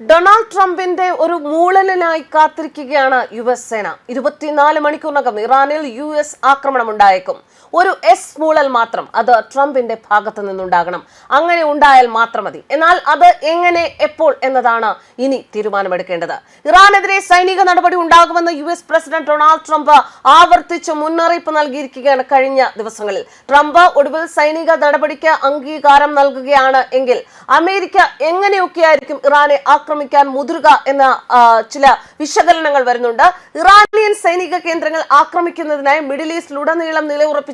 Donald ട്രംപിന്റെ ഒരു മൂളലിനായി കാത്തിരിക്കുകയാണ് യു എസ് സേന ഇരുപത്തിനാല് മണിക്കൂറിനകം ഇറാനിൽ യു എസ് ആക്രമണം ഉണ്ടായേക്കും ഒരു എസ് മൂളൽ മാത്രം അത് ട്രംപിന്റെ ഭാഗത്ത് നിന്നുണ്ടാകണം. അങ്ങനെ ഉണ്ടായാൽ മാത്രം മതി. എന്നാൽ അത് എങ്ങനെ എപ്പോൾ എന്നതാണ് ഇനി തീരുമാനമെടുക്കേണ്ടത്. ഇറാനെതിരെ സൈനിക നടപടി ഉണ്ടാകുമെന്ന് U S president Donald Trump ആവർത്തിച്ച് മുന്നറിയിപ്പ് നൽകിയിരിക്കുകയാണ് കഴിഞ്ഞ ദിവസങ്ങളിൽ. ട്രംപ് ഒടുവിൽ സൈനിക നടപടിക്ക് അംഗീകാരം നൽകുകയാണ് എങ്കിൽ അമേരിക്ക എങ്ങനെയൊക്കെയായിരിക്കും ഇറാനെ ആക്രമിക്കാൻ മുതിരുക എന്ന ചില വിശകലനങ്ങൾ വരുന്നുണ്ട്. ഇറാനിയൻ സൈനിക കേന്ദ്രങ്ങൾ ആക്രമിക്കുന്നതിനായി മിഡിൽ ഈസ്റ്റിലുടനീളം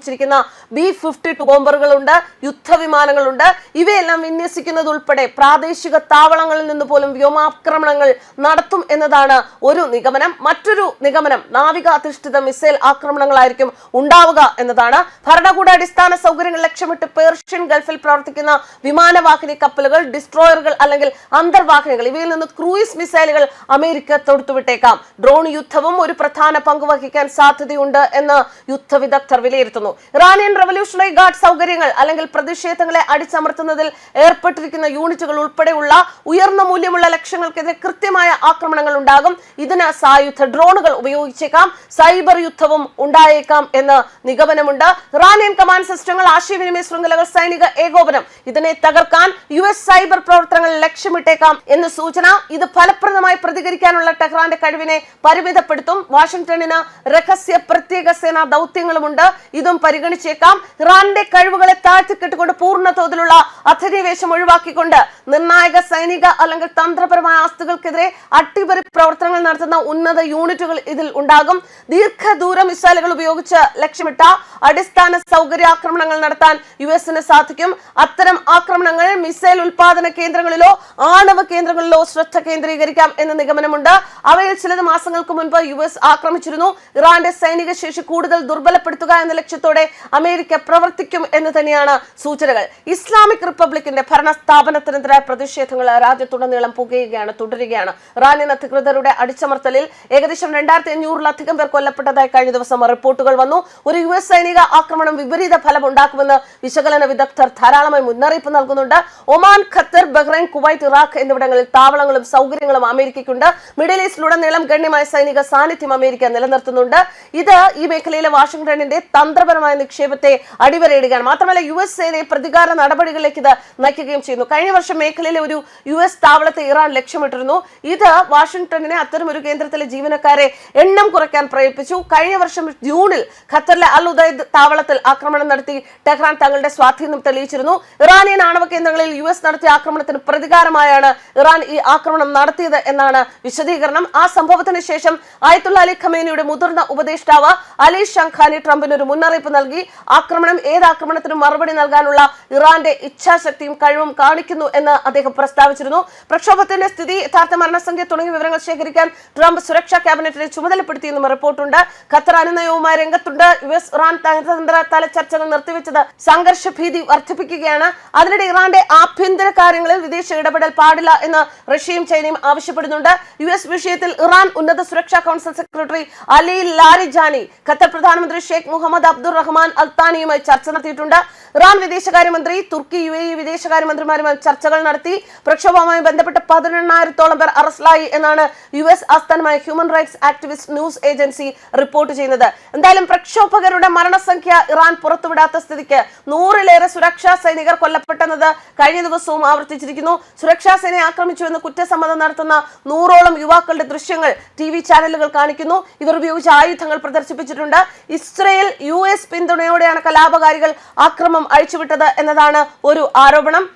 നിലയുറപ്പിച്ചിരിക്കുന്ന ബി ഫിഫ്റ്റി ടു ബോംബറുകളുണ്ട് യുദ്ധവിമാനങ്ങളുണ്ട്. ഇവയെല്ലാം വിന്യസിക്കുന്നത് ഉൾപ്പെടെ പ്രാദേശിക താവളങ്ങളിൽ നിന്ന് പോലും വ്യോമാക്രമണങ്ങൾ നടത്തും എന്നതാണ് ഒരു നിഗമനം. മറ്റൊരു നിഗമനം നാവിക അധിഷ്ഠിത മിസൈൽ ആക്രമണങ്ങളായിരിക്കും ഉണ്ടാവുക എന്നതാണ്. ഭരണകൂട അടിസ്ഥാന സൗകര്യങ്ങൾ ലക്ഷ്യമിട്ട് പേർഷ്യൻ ഗൾഫിൽ പ്രവർത്തിക്കുന്ന വിമാനവാഹിനി കപ്പലുകൾ ഡിസ്ട്രോയറുകൾ അല്ലെങ്കിൽ അന്തർവാഹിനികൾ ഇവയിൽ നിന്ന് ക്രൂയിസ് മിസൈലുകൾ അമേരിക്ക തൊടുത്തുവിട്ടേക്കാം. ഡ്രോൺ യുദ്ധവും ഒരു പ്രധാന പങ്കുവഹിക്കാൻ സാധ്യതയുണ്ട് എന്ന് യുദ്ധ വിദഗ്ധർ വിലയിരുത്തുന്നു. ഇറാനിയൻ റവല്യൂഷണറി ഗാർഡ് സൗകര്യങ്ങൾ അല്ലെങ്കിൽ പ്രതിഷേധങ്ങളെ അടിച്ചമർത്തുന്നതിൽ ഏർപ്പെട്ടിരിക്കുന്ന യൂണിറ്റുകൾ ഉൾപ്പെടെയുള്ള ഉയർന്ന മൂല്യമുള്ള ലക്ഷ്യങ്ങൾക്കെതിരെ കൃത്യമായ ആക്രമണങ്ങൾ ഉണ്ടാകും. ഇതിന് സായുധ ഡ്രോണുകൾ ഉപയോഗിച്ചേക്കാം. സൈബർ യുദ്ധവും ഉണ്ടായേക്കാം എന്ന് നിഗമനമുണ്ട്. ഇറാനിയൻ കമാൻഡ് സിസ്റ്റങ്ങൾ ആശയവിനിമയ ശൃംഖലകൾ സൈനിക ഏകോപനം ഇതിനെ തകർക്കാൻ യു എസ് സൈബർ പ്രവർത്തനങ്ങൾ ലക്ഷ്യമിട്ടേക്കാം എന്ന് സൂചന. ഇത് ഫലപ്രദമായി പ്രതികരിക്കാനുള്ള ടെഹ്റാന്റെ കഴിവിനെ പരിമിതപ്പെടുത്തും. വാഷിംഗ്ടണിന് രഹസ്യ പ്രത്യേക സേനാ ദൗത്യങ്ങളുമുണ്ട്. ഇതും പരിഗണിച്ചേക്കാം. ഇറാന്റെ കഴിവുകളെ താഴ്ത്തിക്കെട്ടുകൊണ്ട് പൂർണ തോതിലുള്ള അധിനിവേശം ഒഴിവാക്കിക്കൊണ്ട് നിർണായക സൈനിക അല്ലെങ്കിൽ തന്ത്രപരമായ ആസ്തികൾക്കെതിരെ അട്ടിമറി പ്രവർത്തനങ്ങൾ നടത്തുന്ന ഉന്നത യൂണിറ്റുകൾ ഇതിൽ ഉണ്ടാകും. ദീർഘദൂര മിസൈലുകൾ ഉപയോഗിച്ച് ലക്ഷ്യമിട്ട അടിസ്ഥാന സൗകര്യാക്രമണങ്ങൾ നടത്താൻ യു എസിന് സാധിക്കും. അത്തരം ആക്രമണങ്ങൾ മിസൈൽ ഉൽപാദന കേന്ദ്രങ്ങളിലോ ആണവ കേന്ദ്രങ്ങളിലോ ശ്രദ്ധ കേന്ദ്രീകരിക്കാം എന്ന നിഗമനമുണ്ട്. അവയിൽ ചിലത് മാസങ്ങൾക്ക് മുൻപ് യു എസ് ആക്രമിച്ചിരുന്നു. ഇറാന്റെ സൈനിക ശേഷി കൂടുതൽ ദുർബലപ്പെടുത്തുക എന്ന ലക്ഷ്യത്തോടെ അമേരിക്ക പ്രവർത്തിക്കും എന്ന് തന്നെയാണ് സൂചനകൾ. ഇസ്ലാമിക് റിപ്പബ്ലിക്കിന്റെ ഭരണ സ്ഥാപനത്തിനെതിരായ പ്രതിഷേധങ്ങൾ രാജ്യത്തുടനീളം പുകയുകയാണ് തുടരുകയാണ്. ഇറാനിയൻ അധികൃതരുടെ അടിച്ചമർത്തലിൽ ഏകദേശം രണ്ടായിരത്തി അഞ്ഞൂറിലധികം പേർ കൊല്ലപ്പെട്ടതായി കഴിഞ്ഞ ദിവസം റിപ്പോർട്ടുകൾ വന്നു. ഒരു യു എസ് സൈനിക ആക്രമണം വിപരീത ഫലം ഉണ്ടാക്കുമെന്ന് വിശകലന വിദഗ്ധർ ധാരാളമായി മുന്നറിയിപ്പ് നൽകുന്നുണ്ട്. Oman Qatar Bahrain Kuwait Iraq എന്നിവിടങ്ങളിൽ താവളങ്ങളും സൗകര്യങ്ങളും അമേരിക്കയ്ക്കുണ്ട്. മിഡിൽ ഈസ്റ്റിലുടനീളം ഗണ്യമായ സൈനിക സാന്നിധ്യം അമേരിക്ക നിലനിർത്തുന്നുണ്ട്. ഇത് ഈ മേഖലയിലെ വാഷിംഗ്ടണിന്റെ തന്ത്രപരമായ നിക്ഷേപത്തെ അടിവരയിടുകയാണ്. മാത്രമല്ല യു എസ് സേനയെ പ്രതികാര നടപടികളിലേക്ക് ഇത് നയിക്കുകയും ചെയ്യുന്നു. കഴിഞ്ഞ വർഷം മേഖലയിലെ ഒരു യു എസ് താവളത്തെ ഇറാൻ ലക്ഷ്യമിട്ടിരുന്നു. ഇത് വാഷിംഗ്ടണിനെ അത്തരം ഒരു കേന്ദ്രത്തിലെ ജീവനക്കാരെ എണ്ണം കുറയ്ക്കാൻ പ്രേരിപ്പിച്ചു. കഴിഞ്ഞ വർഷം ജൂണിൽ ഖത്തറിലെ അൽ ഉദൈദ് താവളത്തിൽ ആക്രമണം നടത്തി ടെഹ്റാൻ തങ്ങളുടെ സ്വാധീനം തെളിയിച്ചിരുന്നു. ഇറാനിയൻ ആണവ കേന്ദ്രങ്ങളിൽ യു എസ് നടത്തിയ ആക്രമണത്തിന് പ്രതികാരമായാണ് ഇറാൻ ഈ ആക്രമണം നടത്തിയത് എന്നാണ് വിശദീകരണം. ആ സംഭവത്തിന് ശേഷം ആയത്തുള്ള അലി ഖമേനിയുടെ മുതിർന്ന ഉപദേഷ്ടാവ് അലി ഷംഖാനി ട്രംപിന് ഒരു മുന്നറിയിപ്പ് നൽകി. ആക്രമണം ഏത് ആക്രമണത്തിനും മറുപടി നൽകാനുള്ള ഇറാന്റെ ഇച്ഛാശക്തിയും കഴിവും കാണിക്കുന്നു എന്ന് അദ്ദേഹം പ്രസ്താവിച്ചിരുന്നു. പ്രക്ഷോഭത്തിന്റെ സ്ഥിതി യഥാർത്ഥ മരണസംഖ്യ തുടങ്ങിയ വിവരങ്ങൾ ശേഖരിക്കാൻ ട്രംപ് സുരക്ഷാ ക്യാബിനറ്റിനെ ചുമതലപ്പെടുത്തിയെന്നും റിപ്പോർട്ടുണ്ട്. ഖത്തർ അനുനയവുമായി രംഗത്തുണ്ട്. യു എസ് ഇറാൻ നയതന്ത്ര തല ചർച്ചകൾ നിർത്തിവെച്ചത് സംഘർഷ ഭീതി വർദ്ധിപ്പിക്കുകയാണ്. അതിനിടെ ഇറാന്റെ ആഭ്യന്തര കാര്യങ്ങളിൽ വിദേശ ഇടപെടൽ പാടില്ല എന്ന് റഷ്യയും ചൈനയും ആവശ്യപ്പെടുന്നുണ്ട്. യു എസ് വിഷയത്തിൽ ഇറാൻ ഉന്നത സുരക്ഷാ council secretary Ali Larijani Qatar പ്രധാനമന്ത്രി ഷെയ്ഖ് മുഹമ്മദ് അബ്ദുൾ റഹ്മാൻ അൽത്താനിയുമായി ചർച്ച നടത്തിയിട്ടുണ്ട്. ഇറാൻ വിദേശകാര്യമന്ത്രി തുർക്കി യു എ ഇ വിദേശകാര്യമന്ത്രിമാരുമായി ചർച്ചകൾ നടത്തി. പ്രക്ഷോഭവുമായി ബന്ധപ്പെട്ട് പതിനെണ്ണായിരത്തോളം പേർ അറസ്റ്റിലായി എന്നാണ് യു എസ് ആസ്ഥാനമായ human rights activist news agency report ചെയ്യുന്നത്. എന്തായാലും പ്രക്ഷോഭകരുടെ മരണസംഖ്യ ഇറാൻ പുറത്തുവിടാത്ത സ്ഥിതിക്ക് നൂറിലേറെ സുരക്ഷാ സൈനികർ കൊല്ലപ്പെട്ടെന്നത് കഴിഞ്ഞ ദിവസവും ആവർത്തിച്ചിരിക്കുന്നു. സുരക്ഷാ സേനയെ ആക്രമിച്ചുവെന്ന് കുറ്റസമ്മതം നടത്തുന്ന നൂറോളം യുവാക്കളുടെ ദൃശ്യങ്ങൾ ടി വി ചാനലുകൾ കാണിക്കുന്നു. ഇവർ ഉപയോഗിച്ച ആയുധങ്ങൾ പ്രദർശിപ്പിച്ചിട്ടുണ്ട്. ഇസ്രയേൽ യു എസ് പിന്തുണയോടെയാണ് കലാപകാരികൾ ആക്രമം അഴിച്ചുവിട്ടത് എന്നതാണ് ഒരു ആരോപണം.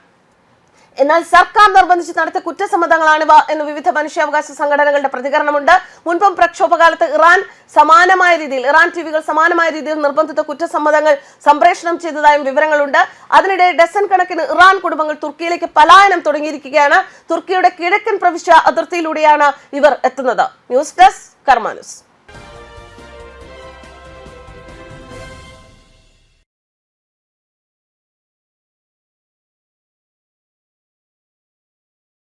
എന്നാൽ സർക്കാർ നിർബന്ധിച്ച് നടത്തിയ കുറ്റസമ്മതങ്ങളാണിവ എന്ന് വിവിധ മനുഷ്യാവകാശ സംഘടനകളുടെ പ്രതികരണമുണ്ട്. മുൻപും പ്രക്ഷോഭകാലത്ത് ഇറാൻ സമാനമായ രീതിയിൽ ഇറാൻ ടിവികൾ സമാനമായ രീതിയിൽ നിർബന്ധിത കുറ്റസമ്മതങ്ങൾ സംപ്രേഷണം ചെയ്തതായും വിവരങ്ങളുണ്ട്. അതിനിടെ ഡസൻ കണക്കിന് ഇറാൻ കുടുംബങ്ങൾ തുർക്കിയിലേക്ക് പലായനം തുടങ്ങിയിരിക്കുകയാണ്. തുർക്കിയുടെ കിഴക്കൻ പ്രവിശ്യ അതിർത്തിയിലൂടെയാണ് ഇവർ എത്തുന്നത്. News desk കർമാനുസ്